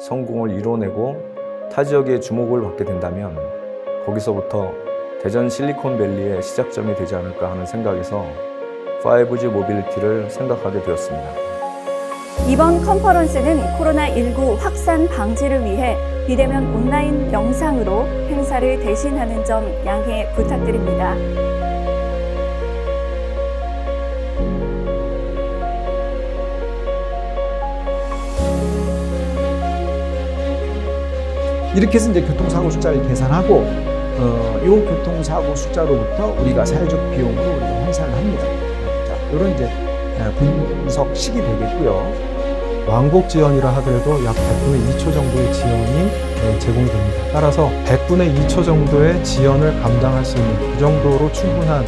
성공을 이뤄내고 타 지역의 주목을 받게 된다면 거기서부터 대전 실리콘밸리의 시작점이 되지 않을까 하는 생각에서 5G 모빌리티를 생각하게 되었습니다. 이번 컨퍼런스는 코로나19 확산 방지를 위해 비대면 온라인 영상으로 행사를 대신하는 점 양해 부탁드립니다. 이렇게 해서 이제 교통사고 숫자를 계산하고 어, 이 교통사고 숫자로부터 우리가 사회적 비용으로 우리가 환산을 합니다. 자, 이런 이제 어, 분석식이 되겠고요. 왕복 지연이라 하더라도 약 100분의 2초 정도의 지연이 네, 제공됩니다. 따라서 100분의 2초 정도의 지연을 감당할 수 있는 그 정도로 충분한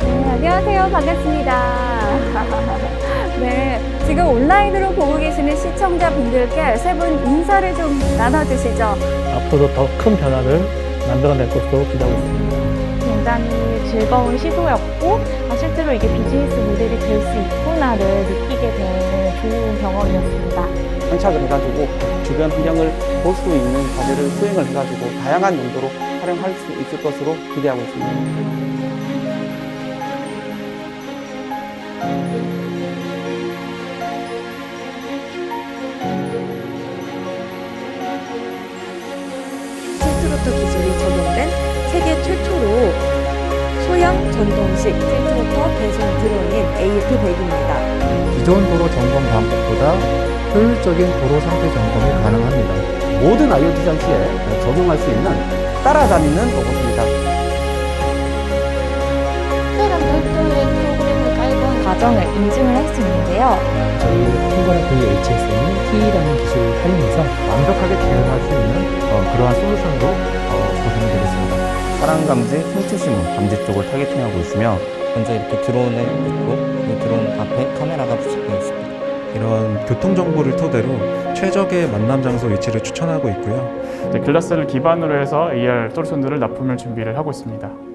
네, 안녕하세요. 반갑습니다. 온라인으로 보고 계시는 시청자분들께 세 분 인사를 좀 나눠주시죠. 앞으로 더 큰 변화를 만들어낼 것으로 기대하고 있습니다. 굉장히 즐거운 시도였고 아, 실제로 이게 비즈니스 모델이 될 수 있구나를 느끼게 된 좋은 경험이었습니다. 장착을 해가지고 주변 환경을 볼 수 있는 과제를 수행을 해가지고 다양한 용도로 활용할 수 있을 것으로 기대하고 있습니다. 최초로 소형 전동식 실트로터 배송 드론인 AF100입니다. 기존 도로 점검 방법보다 효율적인 도로 상태 점검이 가능합니다. 모든 IoT 장치에 적용할 수 있는 따라다니는 로봇입니다. 특별한 별도의 프로그램을 깔고 과정을 인증을 할 수 있는데요. 저희 통과한 VHS는 T라는 기술을 활용해서 완벽하게 대응할 수 있는 어, 그러한 솔루션으로 사람 감지, 힌트 신호 감지 쪽을 타겟팅하고 있으며 먼저 이렇게 드론을 있고 이 드론 앞에 카메라가 부착되어 있습니다. 이런 교통 정보를 토대로 최적의 만남 장소 위치를 추천하고 있고요. 이제 글라스를 기반으로 해서 AR 솔루션들을 납품을 준비를 하고 있습니다.